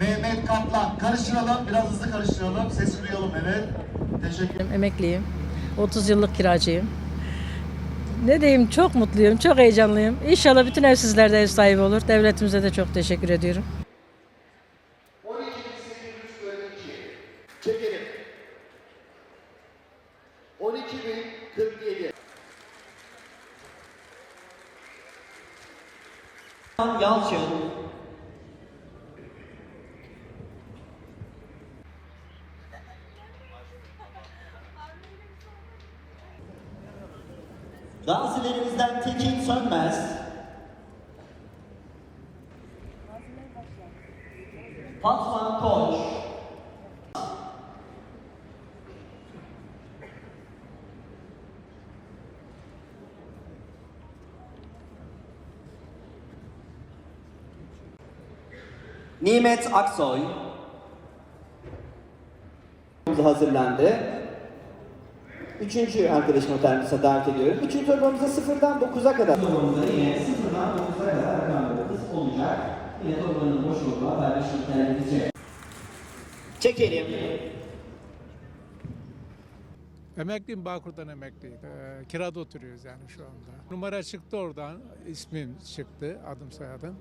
Mehmet Kaplan. Karıştıralım. Biraz hızlı karıştıralım. Sesi duyalım. Evet. Teşekkür ederim. Emekliyim. 30 yıllık kiracıyım. Ne diyeyim çok mutluyum, çok heyecanlıyım. İnşallah bütün evsizler de ev sahibi olur. Devletimize de çok teşekkür ediyorum. 12.842. Çekelim. 12.047. Yalçın. Gazilerimizden Tekin Sönmez. Fatma Koç. Nimet Aksoy. hazırlandı. Üçüncü arkadaşımı termisa davet ediyorum. Üçüncü torbamızda sıfırdan 9'a kadar. Torbamızda yine sıfırdan 9'a kadar rakamlarımız olacak. Yine torbanın boş olduğu paylaşımlarımızı Çekelim. Emekliyim Bağkur'dan emekliyim. Ee, kirada oturuyoruz yani şu anda. Numara çıktı oradan, ismim çıktı, adım soyadım.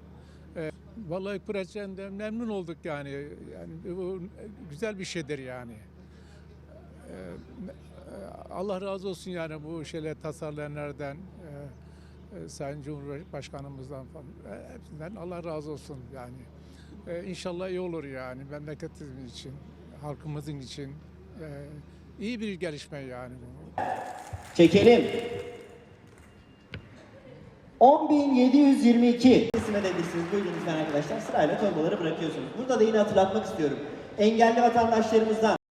Ee, vallahi projeden memnun olduk yani. Yani bu güzel bir şeydir yani. Ee, Allah razı olsun yani bu şeyler tasarlayanlardan, e, e, Sayın Cumhurbaşkanımızdan falan. E, Hepsinden Allah razı olsun yani. E, İnşallah iyi olur yani memleketimiz için, halkımızın için. E, iyi bir gelişme yani. Çekelim. 10.722. Teslim edebilirsiniz. Buyurun lütfen arkadaşlar. Sırayla torbaları bırakıyorsunuz. Burada da yine hatırlatmak istiyorum. Engelli vatandaşlarımızdan